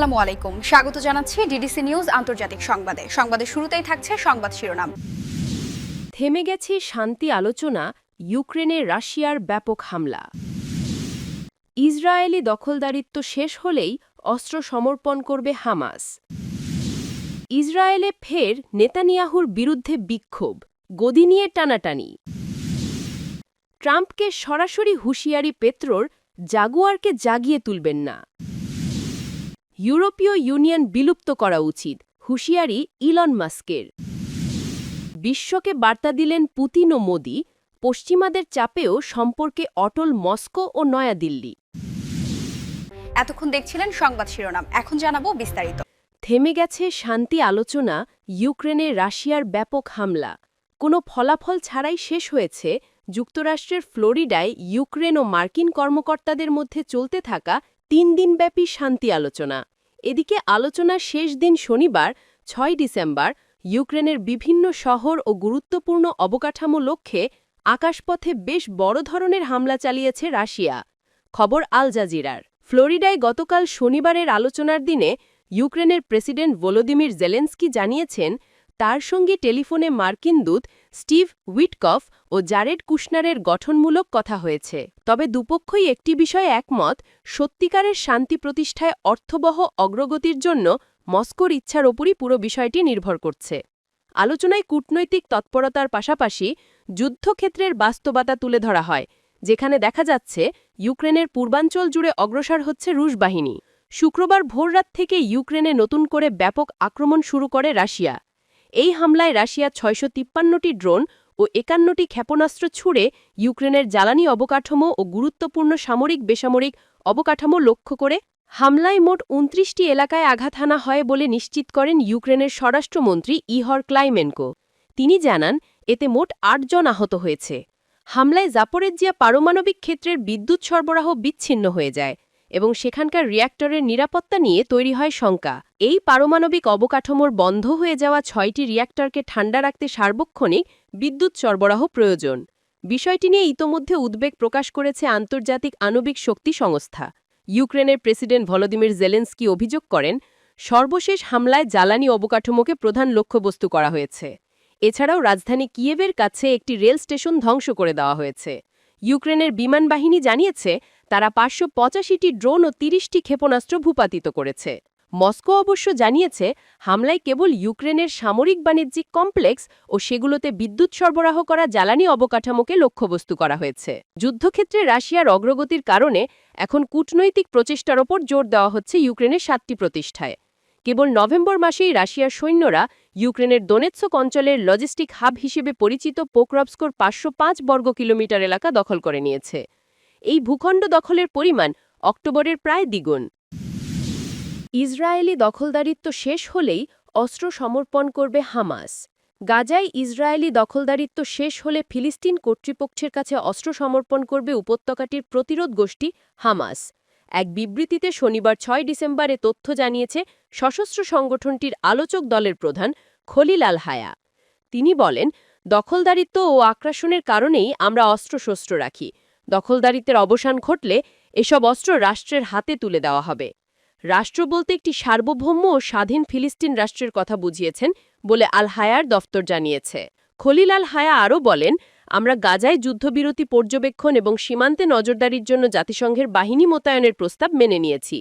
আসসালামু আলাইকুম। স্বাগত জানাচ্ছি ডিডিসি নিউজ আন্তর্জাতিক সংবাদে। সংবাদের শুরুতেই থাকছে সংবাদ শিরোনাম। থেমে গেছে শান্তি আলোচনা, ইউক্রেনে রাশিয়ার ব্যাপক হামলা। ইসরায়েলি দখলদারিত্ব শেষ হলেই অস্ত্র সমর্পণ করবে হামাস। ইসরায়েলে ফের নেতানিয়াহুর বিরুদ্ধে বিক্ষোভ, গদি নিয়ে টানাটানি। ট্রাম্পকে সরাসরি হুঁশিয়ারি পেত্রোর, জাগুয়ারকে জাগিয়ে তুলবেন না। ইউরোপীয় ইউনিয়ন বিলুপ্ত করা উচিত হুঁশিয়ারি ইলন মাস্কের। বিশ্বকে বার্তা দিলেন পুতিন ও মোদি পশ্চিমাদের চাপেও সম্পর্কে অটল মস্কো ও নয়াদিল্লি। এতক্ষণ দেখছিলেন সংবাদ শিরোনাম এখন জানাব বিস্তারিত। থেমে গেছে শান্তি আলোচনা ইউক্রেনে রাশিয়ার ব্যাপক হামলা। কোনো ফলাফল ছাড়াই শেষ হয়েছে যুক্তরাষ্ট্রের ফ্লোরিডায় ইউক্রেন ও মার্কিন কর্মকর্তাদের মধ্যে চলতে থাকা তিন দিনব্যাপী শান্তি আলোচনা। এদিকে আলোচনার শেষ দিন শনিবার, ছয় ডিসেম্বর, ইউক্রেনের বিভিন্ন শহর ও গুরুত্বপূর্ণ অবকাঠামো লক্ষ্যে আকাশপথে বেশ বড় ধরনের হামলা চালিয়েছে রাশিয়া। খবর আল জাজিরার। ফ্লোরিডায় গতকাল শনিবারের আলোচনার দিনে ইউক্রেনের প্রেসিডেন্ট ভোলোদিমির জেলেন্সকি জানিয়েছেন তার সঙ্গে টেলিফোনে মার্কিন দূত স্টিভ উইটকফ ও জারেড কুশনারের গঠনমূলক কথা হয়েছে। তবে দুপক্ষই একটি বিষয়ে একমত, সত্যিকারের শান্তি প্রতিষ্ঠায় অর্থবহ অগ্রগতির জন্য মস্কোর ইচ্ছার ওপরই পুরো বিষয়টি নির্ভর করছে। আলোচনায় কূটনৈতিক তৎপরতার পাশাপাশি যুদ্ধক্ষেত্রের বাস্তবতা তুলে ধরা হয়, যেখানে দেখা যাচ্ছে ইউক্রেনের পূর্বাঞ্চল জুড়ে অগ্রসর হচ্ছে রুশ বাহিনী। শুক্রবার ভোররাত থেকে ইউক্রেনে নতুন করে ব্যাপক আক্রমণ শুরু করে রাশিয়া। এই হামলায় রাশিয়া ছয়শো তিপ্পান্নটি ড্রোন ও একান্নটি ক্ষেপণাস্ত্র ছুড়ে ইউক্রেনের জ্বালানি অবকাঠামো ও গুরুত্বপূর্ণ সামরিক বেসামরিক অবকাঠামো লক্ষ্য করে হামলায় মোট উনত্রিশটি এলাকায় আঘাত হানা হয় বলে নিশ্চিত করেন ইউক্রেনের স্বরাষ্ট্রমন্ত্রী ইহর ক্লাইমেনকো। তিনি জানান, এতে মোট আটজন আহত হয়েছে। হামলায় জাপোরেজিয়া পারমাণবিক ক্ষেত্রের বিদ্যুৎ সরবরাহ বিচ্ছিন্ন হয়ে যায়। এবং সেখানকার রিয়্যাক্টরের নিরাপত্তা নিয়ে তৈরি হয় শঙ্কা। এই পারমাণবিক অবকাঠামোর বন্ধ হয়ে যাওয়া ছয়টি রিয়্যাক্টরকে ঠান্ডা রাখতে সার্বক্ষণিক বিদ্যুৎ সরবরাহ প্রয়োজন। বিষয়টি নিয়ে ইতোমধ্যে উদ্বেগ প্রকাশ করেছে আন্তর্জাতিক আণবিক শক্তি সংস্থা। ইউক্রেনের প্রেসিডেন্ট ভলোদিমির জেলেন্সকি অভিযোগ করেন, সর্বশেষ হামলায় জ্বালানি অবকাঠামোকে প্রধান লক্ষ্যবস্তু করা হয়েছে। এছাড়াও রাজধানী কিয়েভের কাছে একটি রেল স্টেশন ধ্বংস করে দেওয়া হয়েছে। ইউক্রেনের বিমান বাহিনী জানিয়েছে তারা পাঁচশো পঁচাশিটি ড্রোন ও তিরিশটি ক্ষেপণাস্ত্র ভূপাতিত করেছে। মস্কো অবশ্য জানিয়েছে, হামলায় কেবল ইউক্রেনের সামরিক বাণিজ্যিক কমপ্লেক্স ও সেগুলোতে বিদ্যুৎ সরবরাহ করা জ্বালানি অবকাঠামোকে লক্ষ্যবস্তু করা হয়েছে। যুদ্ধক্ষেত্রে রাশিয়ার অগ্রগতির কারণে এখন কূটনৈতিক প্রচেষ্টার ওপর জোর দেওয়া হচ্ছে ইউক্রেনের সাতটি প্রতিষ্ঠায়। কেবল নভেম্বর মাসেই রাশিয়ার সৈন্যরা ইউক্রেনের দোনেৎসক অঞ্চলের লজিস্টিক হাব হিসেবে পরিচিত পোক্রবস্কোর পাঁচশো পাঁচ বর্গ কিলোমিটার এলাকা দখল করে নিয়েছে। এই ভূখণ্ড দখলের পরিমাণ অক্টোবরের প্রায় দ্বিগুণ। ইসরায়েলি দখলদারিত্ব শেষ হলেই অস্ত্র সমর্পণ করবে হামাস। গাজায় ইসরায়েলি দখলদারিত্ব শেষ হলে ফিলিস্তিন কর্তৃপক্ষের কাছে অস্ত্র সমর্পণ করবে উপত্যকাটির প্রতিরোধ গোষ্ঠী হামাস। এক বিবৃতিতে শনিবার ছয় ডিসেম্বরে তথ্য জানিয়েছে, সশস্ত্র সংগঠনটির আলোচক দলের প্রধান খলিল আল হায়া। তিনি বলেন, দখলদারিত্ব ও আক্রাসনের কারণেই আমরা অস্ত্রশস্ত্র রাখি। দখলদারিত্বের অবসান ঘটলে এসব অস্ত্র রাষ্ট্রের হাতে তুলে দেওয়া হবে। রাষ্ট্র বলতে একটি সার্বভৌম ও স্বাধীন ফিলিস্তিন রাষ্ট্রের কথা বুঝিয়েছেন বলে আল হায়ার দফতর জানিয়েছে। খলিল আল হায়া আরও বলেন, আমরা গাজায় যুদ্ধবিরতি পর্যবেক্ষণ এবং সীমান্তে নজরদারির জন্য জাতিসংঘের বাহিনী মোতায়েনের প্রস্তাব মেনে নিয়েছি।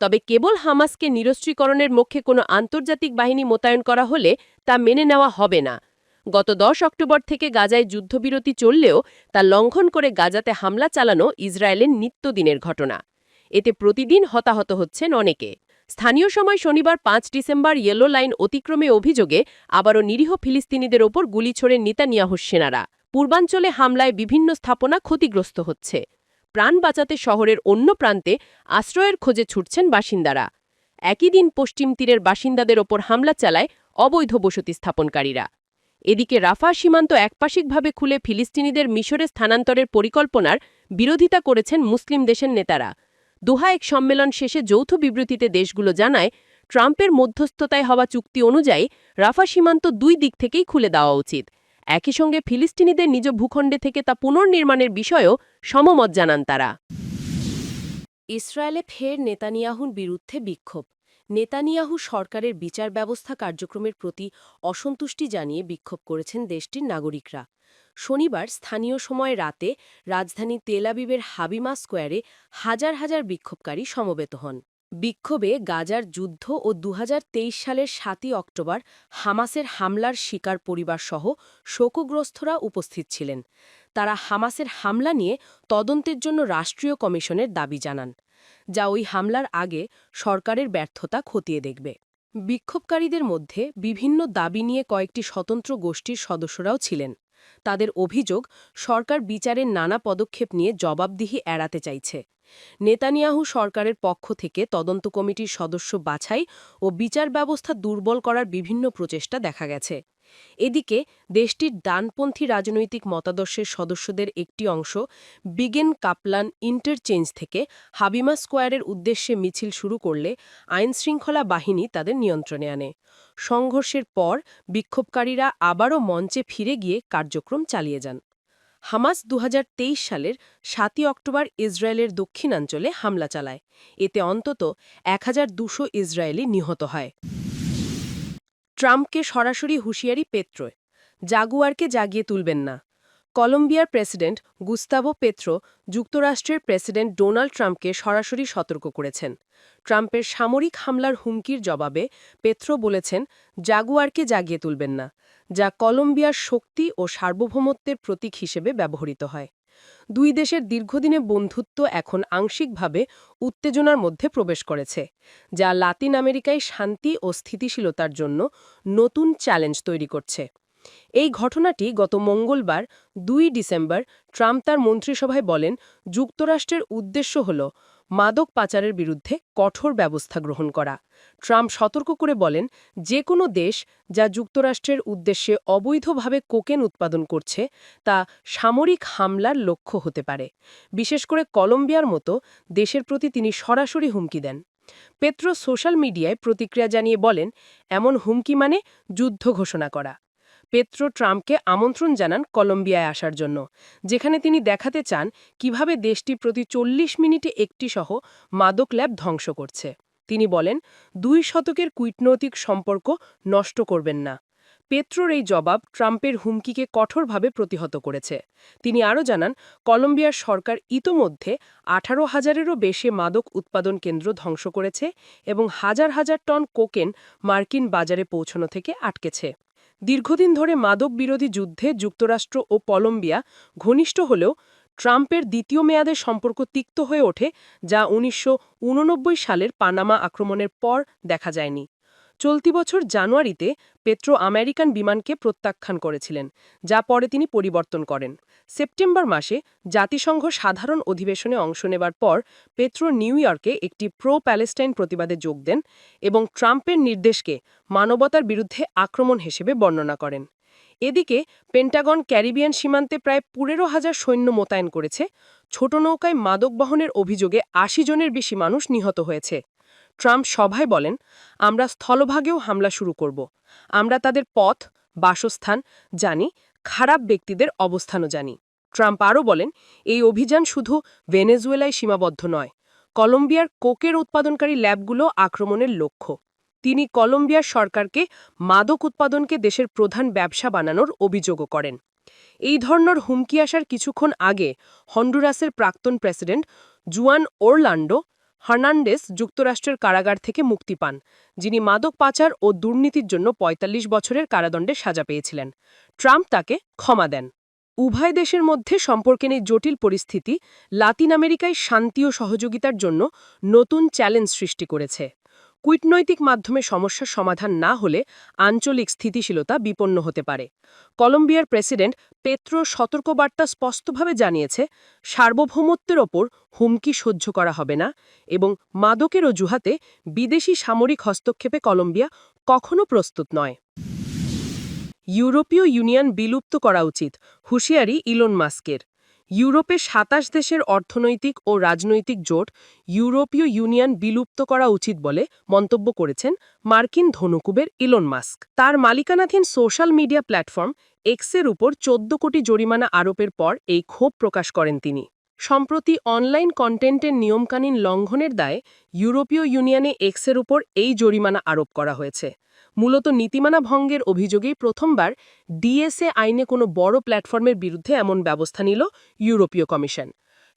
তবে কেবল হামাসকে নিরস্ত্রীকরণের মুখে কোনো আন্তর্জাতিক বাহিনী মোতায়েন করা হলে তা মেনে নেওয়া হবে না। গত দশ অক্টোবর থেকে গাজায় যুদ্ধবিরতি চললেও তা লঙ্ঘন করে গাজাতে হামলা চালানো ইসরায়েলের নিত্যদিনের ঘটনা। এতে প্রতিদিন হতাহত হচ্ছেন অনেকে। স্থানীয় সময় শনিবার পাঁচ ডিসেম্বর ইয়েলো লাইন অতিক্রমে অভিযোগে আবারও নিরীহ ফিলিস্তিনিদের ওপর গুলি ছোড়ে নেতানিয়াহুর সেনারা। পূর্বাঞ্চলে হামলায় বিভিন্ন স্থাপনা ক্ষতিগ্রস্ত হচ্ছে। প্রাণ বাঁচাতে শহরের অন্য প্রান্তে আশ্রয়ের খোঁজে ছুটছেন বাসিন্দারা। একই দিন পশ্চিম তীরের বাসিন্দাদের ওপর হামলা চালায় অবৈধ বসতি স্থাপনকারীরা। এদিকে রাফা সীমান্ত একপাশিকভাবে খুলে ফিলিস্তিনিদের মিশরে স্থানান্তরের পরিকল্পনার বিরোধিতা করেছেন মুসলিম দেশের নেতারা। দোহা এক সম্মেলন শেষে যৌথ বিবৃতিতে দেশগুলো জানায়, ট্রাম্পের মধ্যস্থতায় হওয়া চুক্তি অনুযায়ী রাফা সীমান্ত দুই দিক থেকেই খুলে দেওয়া উচিত। একই সঙ্গে ফিলিস্তিনিদের নিজ ভূখণ্ডে থেকে তা পুনর্নির্মাণের বিষয়েও সমমত জানান তারা। ইসরায়েলে ফের নেতানিয়াহুর বিরুদ্ধে বিক্ষোভ। নেতানিয়াহু সরকারের বিচার ব্যবস্থা কার্যক্রমের প্রতি অসন্তুষ্টি জানিয়ে বিক্ষোভ করেছেন দেশটির নাগরিকরা। শনিবার স্থানীয় সময় রাতে রাজধানী তেলাবিবের হাবিমা স্কোয়ারে হাজার হাজার বিক্ষোভকারী সমবেত হন। বিক্ষোভে গাজার যুদ্ধ ও দু হাজার তেইশ সালের সাতই অক্টোবর হামাসের হামলার শিকার পরিবারসহ শোকগ্রস্তরা উপস্থিত ছিলেন। তারা হামাসের হামলা নিয়ে তদন্তের জন্য রাষ্ট্রীয় কমিশনের দাবি জানান। যা ওই হামলার আগে সরকারের ব্যর্থতা খতিয়ে দেখবে। বিক্ষোভকারীদের মধ্যে বিভিন্ন দাবি নিয়ে কয়েকটি স্বতন্ত্র গোষ্ঠীর সদস্যরাও ছিলেন। তাদের অভিযোগ, সরকার বিচারের নানা পদক্ষেপ নিয়ে জবাবদিহি এড়াতে চাইছে। নেতানিয়াহু সরকারের পক্ষ থেকে তদন্ত কমিটির সদস্য বাছাই ও বিচার ব্যবস্থা দুর্বল করার বিভিন্ন প্রচেষ্টা দেখা গেছে। এদিকে, দেশটির ডানপন্থী রাজনৈতিক মতাদর্শের সদস্যদের একটি অংশ বিগেন কাপলান ইন্টারচেঞ্জ থেকে হাবিমা স্কোয়ারের উদ্দেশ্যে মিছিল শুরু করলে আইনশৃঙ্খলা বাহিনী তাদের নিয়ন্ত্রণে আনে। সংঘর্ষের পর বিক্ষোভকারীরা আবারও মঞ্চে ফিরে গিয়ে কার্যক্রম চালিয়ে যান। হামাস দুহাজার তেইশ সালের সাতই অক্টোবর ইসরায়েলের দক্ষিণাঞ্চলে হামলা চালায়। এতে অন্তত এক হাজার ইসরায়েলি নিহত হয়। ট্রাম্পকে সরাসরি হুঁশিয়ারি পেত্রোয় জাগুয়ারকে জাগিয়ে তুলবেন না। কলম্বিয়ার প্রেসিডেন্ট গুস্তাভো পেত্রো যুক্তরাষ্ট্রের প্রেসিডেন্ট ডোনাল্ড ট্রাম্পকে সরাসরি সতর্ক করেছেন। ট্রাম্পের সামরিক হামলার হুমকির জবাবে পেত্রো বলেছেন, জাগুয়ারকে জাগিয়ে তুলবেন না, যা কলম্বিয়ার শক্তি ও সার্বভৌমত্বের প্রতীক হিসেবে ব্যবহৃত হয়। দুই দেশের দীর্ঘদিনের বন্ধুত্ব এখন আংশিকভাবে উত্তেজনার মধ্যে প্রবেশ করেছে, যা লাতিন আমেরিকায় শান্তি ও স্থিতিশীলতার জন্য নতুন চ্যালেঞ্জ তৈরি করছে। এই ঘটনাটি গত মঙ্গলবার, দুই ডিসেম্বর ট্রাম্প তার মন্ত্রিসভায় বলেন, যুক্তরাষ্ট্রের উদ্দেশ্য হল মাদক পাচারের বিরুদ্ধে কঠোর ব্যবস্থা গ্রহণ করা। ট্রাম্প সতর্ক করে বলেন যে কোনো দেশ যা যুক্তরাষ্ট্রের উদ্দেশ্যে অবৈধভাবে কোকেন উৎপাদন করছে, তা সামরিক হামলার লক্ষ্য হতে পারে। বিশেষ করে কলম্বিয়ার মতো দেশের প্রতি তিনি সরাসরি হুমকি দেন। পেত্রো সোশ্যাল মিডিয়ায় প্রতিক্রিয়া জানিয়ে বলেন, এমন হুমকি মানে যুদ্ধ ঘোষণা করা। পেত্রো ট্রাম্পকে আমন্ত্রণ জানান কলম্বিয়ায় আসার জন্য, যেখানে তিনি দেখাতে চান কীভাবে দেশটি প্রতি চল্লিশ মিনিটে একটি সহ মাদক ল্যাব ধ্বংস করছে। তিনি বলেন, দুই শতকের কূটনৈতিক সম্পর্ক নষ্ট করবেন না। পেত্রোর এই জবাব ট্রাম্পের হুমকিকে কঠোরভাবে প্রতিহত করেছে। তিনি আরও জানান, কলম্বিয়ার সরকার ইতোমধ্যে আঠারো হাজারেরও বেশি মাদক উৎপাদন কেন্দ্র ধ্বংস করেছে এবং হাজার হাজার টন কোকেন মার্কিন বাজারে পৌঁছানো থেকে আটকেছে। দীর্ঘদিন ধরে মাদক বিরোধী যুদ্ধে যুক্তরাষ্ট্র ও কলম্বিয়া ঘনিষ্ঠ হলেও ট্রাম্পের দ্বিতীয় মেয়াদের সম্পর্ক তিক্ত হয়ে ওঠে, যা উনিশশো উননব্বই সালের পানামা আক্রমণের পর দেখা যায়নি। চলতি বছর জানুয়ারিতে পেট্রো আমেরিকান বিমানকে প্রত্যাখ্যান করেছিলেন, যা পরে তিনি পরিবর্তন করেন। সেপ্টেম্বর মাসে জাতিসংঘ সাধারণ অধিবেশনে অংশ নেবার পর পেট্রো নিউ ইয়র্কে একটি প্রো প্যালেস্টাইন প্রতিবাদে যোগ দেন এবং ট্রাম্পের নির্দেশকে মানবতার বিরুদ্ধে আক্রমণ হিসেবে বর্ণনা করেন। এদিকে পেন্টাগন ক্যারিবিয়ান সীমান্তে প্রায় পনেরো হাজার সৈন্য মোতায়েন করেছে, ছোট নৌকায় মাদক বহনের অভিযোগে আশি জনের বেশি মানুষ নিহত হয়েছে। ট্রাম্প সভায় বলেন, আমরা স্থলভাগেও হামলা শুরু করব। আমরা তাদের পথ, বাসস্থান জানি, খারাপ ব্যক্তিদের অবস্থানও জানি। ট্রাম্প আরও বলেন, এই অভিযান শুধু ভেনেজুয়েলায় সীমাবদ্ধ নয়। কলম্বিয়ার কোকের উৎপাদনকারী ল্যাবগুলো আক্রমণের লক্ষ্য। তিনি কলম্বিয়ার সরকারকে মাদক উৎপাদনকে দেশের প্রধান ব্যবসা বানানোর অভিযোগও করেন। এই ধরনের হুমকি আসার কিছুক্ষণ আগে হন্ডুরাসের প্রাক্তন প্রেসিডেন্ট জুয়ান ওরলান্ডো হার্নান্ডেস যুক্তরাষ্ট্রের কারাগার থেকে মুক্তি পান, যিনি মাদক পাচার ও দুর্নীতির জন্য ৪৫ বছরের কারাদণ্ডে সাজা পেয়েছিলেন। ট্রাম্প তাকে ক্ষমা দেন। উভয় দেশের মধ্যে সম্পর্কে নেই জটিল পরিস্থিতি লাতিন আমেরিকায় শান্তি ও সহযোগিতার জন্য নতুন চ্যালেঞ্জ সৃষ্টি করেছে। কূটনৈতিক মাধ্যমে সমস্যার সমাধান না হলে আঞ্চলিক স্থিতিশীলতা বিপন্ন হতে পারে। কলম্বিয়ার প্রেসিডেন্ট পেত্রো সতর্কবার্তা স্পষ্টভাবে জানিয়েছে, সার্বভৌমত্বের ওপর হুমকি সহ্য করা হবে না এবং মাদকের অজুহাতে বিদেশি সামরিক হস্তক্ষেপে কলম্বিয়া কখনো প্রস্তুত নয়। ইউরোপীয় ইউনিয়ন বিলুপ্ত করা উচিত, হুঁশিয়ারি ইলন মাস্কের। ইউরোপের সাতাশ দেশের অর্থনৈতিক ও রাজনৈতিক জোট ইউরোপীয় ইউনিয়ন বিলুপ্ত করা উচিত বলে মন্তব্য করেছেন মার্কিন ধনুকুবের ইলন মাস্ক। তার মালিকানাধীন সোশ্যাল মিডিয়া প্ল্যাটফর্ম এক্সের উপর চোদ্দ কোটি জরিমানা আরোপের পর এই ক্ষোভ প্রকাশ করেন তিনি। সম্প্রতি অনলাইন কন্টেন্টের নিয়মকানুন লঙ্ঘনের দায়ে ইউরোপীয় ইউনিয়নে এক্সের উপর এই জরিমানা আরোপ করা হয়েছে। মূলত নীতিমানা ভঙ্গের অভিযোগেই প্রথমবার ডিএসএ আইনে কোনো বড় প্ল্যাটফর্মের বিরুদ্ধে এমন ব্যবস্থা নিল ইউরোপীয় কমিশন।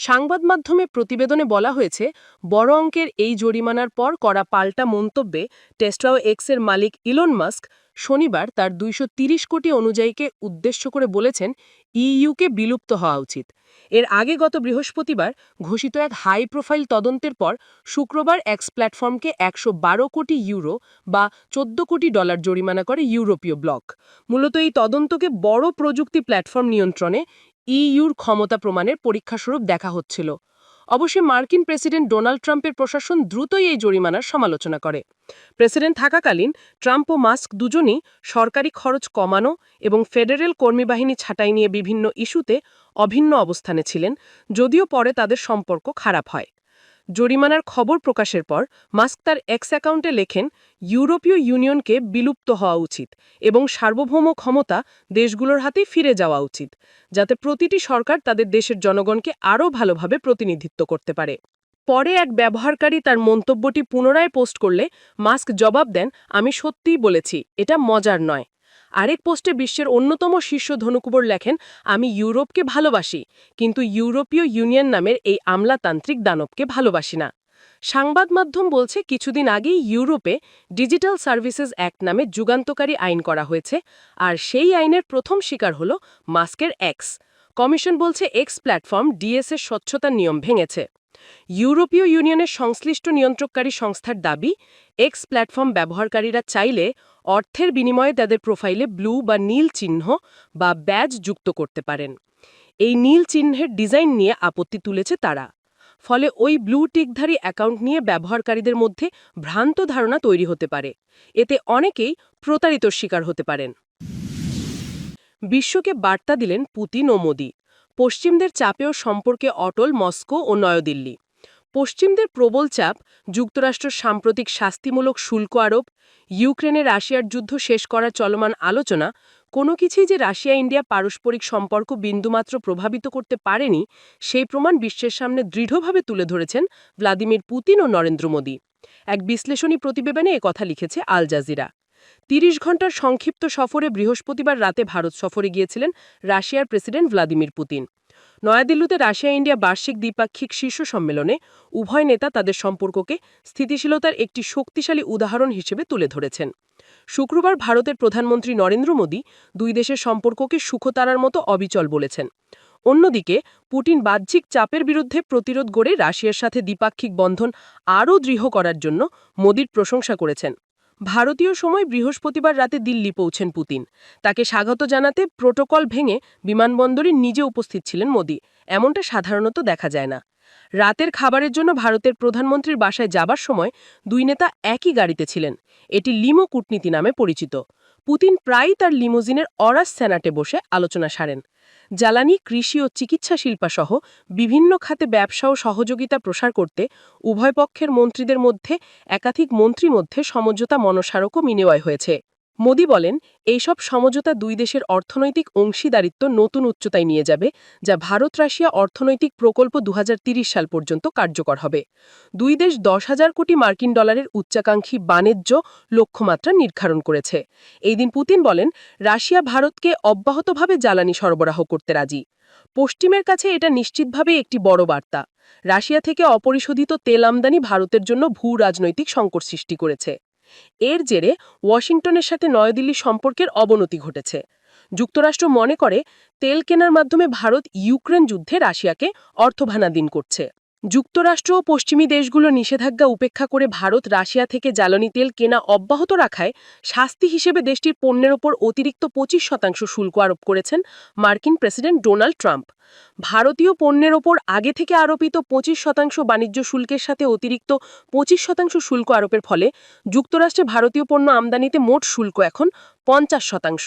সংবাদ মাধ্যমে প্রতিবেদনে বলা হয়েছে, বড় অঙ্কের এই জরিমানার পর করা পাল্টা মন্তব্যে টেস্টাও এক্সের মালিক ইলন মাস্ক শনিবার তার দুইশো কোটি অনুযায়ীকে উদ্দেশ্য করে বলেছেন, ইইউকে বিলুপ্ত হওয়া উচিত। এর আগে গত বৃহস্পতিবার ঘোষিত এক হাই প্রোফাইল তদন্তের পর শুক্রবার এক্স প্ল্যাটফর্মকে একশো বারো কোটি ইউরো বা চোদ্দ কোটি ডলার জরিমানা করে ইউরোপীয় ব্লক। মূলত এই তদন্তকে বড় প্রযুক্তি প্ল্যাটফর্ম নিয়ন্ত্রণে ইইউর ক্ষমতা প্রমাণের পরীক্ষাস্বরূপ দেখা হচ্ছিল। অবশ্যই মার্কিন প্রেসিডেন্ট ডোনাল্ড ট্রাম্পের প্রশাসন দ্রুতই এই জরিমানার সমালোচনা করে। প্রেসিডেন্ট থাকাকালীন ট্রাম্প ও মাস্ক দুজনই সরকারি খরচ কমানো এবং ফেডারেল কর্মীবাহিনী ছাঁটাই নিয়ে বিভিন্ন ইস্যুতে অভিন্ন অবস্থানে ছিলেন, যদিও পরে তাদের সম্পর্ক খারাপ হয়। জরিমানার খবর প্রকাশের পর মাস্ক তার এক্স অ্যাকাউন্টে লেখেন, ইউরোপীয় ইউনিয়নকে বিলুপ্ত হওয়া উচিত এবং সার্বভৌম ক্ষমতা দেশগুলোর হাতেই ফিরে যাওয়া উচিত, যাতে প্রতিটি সরকার তাদের দেশের জনগণকে আরও ভালোভাবে প্রতিনিধিত্ব করতে পারে। পরে এক ব্যবহারকারী তার মন্তব্যটি পুনরায় পোস্ট করলে মাস্ক জবাব দেন, আমি সত্যিই বলেছি, এটা মজার নয়। আরেক পোস্টে বিশ্বের অন্যতম শীর্ষ ধনুকুবর লেখেন, আমি ইউরোপকে ভালোবাসি, কিন্তু ইউরোপীয় ইউনিয়ন নামের এই আমলাতান্ত্রিক দানবকে ভালোবাসি না। সংবাদ মাধ্যম বলছে, কিছুদিন আগেই ইউরোপে ডিজিটাল সার্ভিসেস অ্যাক্ট নামে যুগান্তকারী আইন করা হয়েছে, আর সেই আইনের প্রথম শিকার হল মাস্কের এক্স। কমিশন বলছে, এক্স প্ল্যাটফর্ম ডিএসএর স্বচ্ছতার নিয়ম ভেঙেছে। ইউরোপীয় ইউনিয়নের সংশ্লিষ্ট নিয়ন্ত্রককারী সংস্থার দাবি এক্স প্ল্যাটফর্ম ব্যবহারকারীরা চাইলে অর্থের বিনিময়ে তাদের প্রোফাইলে ব্লু বা নীল চিহ্ন বা ব্যাজ যুক্ত করতে পারেন। এই নীল চিহ্নের ডিজাইন নিয়ে আপত্তি তুলেছে তারা। ফলে ওই ব্লু টিকধারী অ্যাকাউন্ট নিয়ে ব্যবহারকারীদের মধ্যে ভ্রান্ত ধারণা তৈরি হতে পারে। এতে অনেকেই প্রতারিত শিকার হতে পারেন। বিশ্বকে বার্তা দিলেন পুতিন ও মোদি। পশ্চিমদের চাপেও সম্পর্কে অটল মস্কো ও নয়াদিল্লি। পশ্চিমদের প্রবল চাপ যুক্তরাষ্ট্রের সাম্প্রতিক শাস্তিমূলক শুল্ক আরোপ, ইউক্রেনে রাশিয়ার যুদ্ধ শেষ করার চলমান আলোচনা, কোনো কিছুই যে রাশিয়া ইন্ডিয়া পারস্পরিক সম্পর্ক বিন্দুমাত্র প্রভাবিত করতে পারেনি, সেই প্রমাণ বিশ্বের সামনে দৃঢ়ভাবে তুলে ধরেছেন ভ্লাদিমির পুতিন ও নরেন্দ্র মোদী। এক বিশ্লেষণী প্রতিবেদনে কথা লিখেছে আল জাজিরা। তিরিশ ঘণ্টার সংক্ষিপ্ত সফরে বৃহস্পতিবার রাতে ভারত সফরে গিয়েছিলেন রাশিয়ার প্রেসিডেন্ট ভ্লাদিমির পুতিন। নয়াদিল্লিতে রাশিয়া ইন্ডিয়া বার্ষিক দ্বিপাক্ষিক শীর্ষ সম্মেলনে উভয় নেতা তাদের সম্পর্ককে স্থিতিশীলতার একটি শক্তিশালী উদাহরণ হিসেবে তুলে ধরেছেন। শুক্রবার ভারতের প্রধানমন্ত্রী নরেন্দ্র মোদী দুই দেশের সম্পর্ককে সুখতারার মতো অবিচল বলেছেন। অন্যদিকে পুটিন বাহ্যিক চাপের বিরুদ্ধে প্রতিরোধ গড়ে রাশিয়ার সাথে দ্বিপাক্ষিক বন্ধন আরও দৃঢ় করার জন্য মোদীর প্রশংসা করেছেন। ভারতীয় সময় বৃহস্পতিবার রাতে দিল্লি পৌঁছেন পুতিন। তাকে স্বাগত জানাতে প্রোটোকল ভেঙে বিমানবন্দরে নিজে উপস্থিত ছিলেন মোদী। এমনটা সাধারণত দেখা যায় না। রাতের খাবারের জন্য ভারতের প্রধানমন্ত্রীর বাসায় যাবার সময় দুই নেতা একই গাড়িতে ছিলেন। এটি লিমো কূটনীতি নামে পরিচিত। পুতিন প্রায়ই তার লিমোজিনের অরাস সেনাটে বসে আলোচনা সারেন। জ্বালানি, কৃষি ও চিকিৎসা শিল্পাসহ বিভিন্ন খাতে ব্যবসা ও সহযোগিতা প্রসার করতে উভয় পক্ষের মন্ত্রীদের মধ্যে একাধিক মন্ত্রী মধ্যে সমঝোতা মনস্মারকও বিনিময় হয়েছে। মোদি বলেন, এইসব সমঝোতা দুই দেশের অর্থনৈতিক অংশীদারিত্ব নতুন উচ্চতায় নিয়ে যাবে, যা ভারত রাশিয়া অর্থনৈতিক প্রকল্প দু সাল পর্যন্ত কার্যকর হবে। দুই দেশ দশ হাজার কোটি মার্কিন ডলারের উচ্চাকাঙ্ক্ষী বাণিজ্য লক্ষ্যমাত্রা নির্ধারণ করেছে। এই দিন পুতিন বলেন, রাশিয়া ভারতকে অব্যাহতভাবে জ্বালানি সরবরাহ করতে রাজি। পশ্চিমের কাছে এটা নিশ্চিতভাবে একটি বড় বার্তা। রাশিয়া থেকে অপরিশোধিত তেল আমদানি ভারতের জন্য ভূ রাজনৈতিক সংকট সৃষ্টি করেছে। এর জেরে ওয়াশিংটনের সাথে নয়াদিল্লি সম্পর্কের অবনতি ঘটেছে। যুক্তরাষ্ট্র মনে করে তেল কেনার মাধ্যমে ভারত ইউক্রেন যুদ্ধে রাশিয়াকে অর্থভানাদিন করছে। যুক্তরাষ্ট্র ও পশ্চিমী দেশগুলো নিষেধাজ্ঞা উপেক্ষা করে ভারত রাশিয়া থেকে জ্বালানি তেল কেনা অব্যাহত রাখায় শাস্তি হিসেবে দেশটির পণ্যের ওপর অতিরিক্ত পঁচিশ শতাংশ শুল্ক আরোপ করেছেন মার্কিন প্রেসিডেন্ট ডোনাল্ড ট্রাম্প। ভারতীয় পণ্যের ওপর আগে থেকে আরোপিত পঁচিশ শতাংশ বাণিজ্য শুল্কের সাথে অতিরিক্ত পঁচিশ শতাংশ শুল্ক আরোপের ফলে যুক্তরাষ্ট্রে ভারতীয় পণ্য আমদানিতে মোট শুল্ক এখন পঞ্চাশ শতাংশ।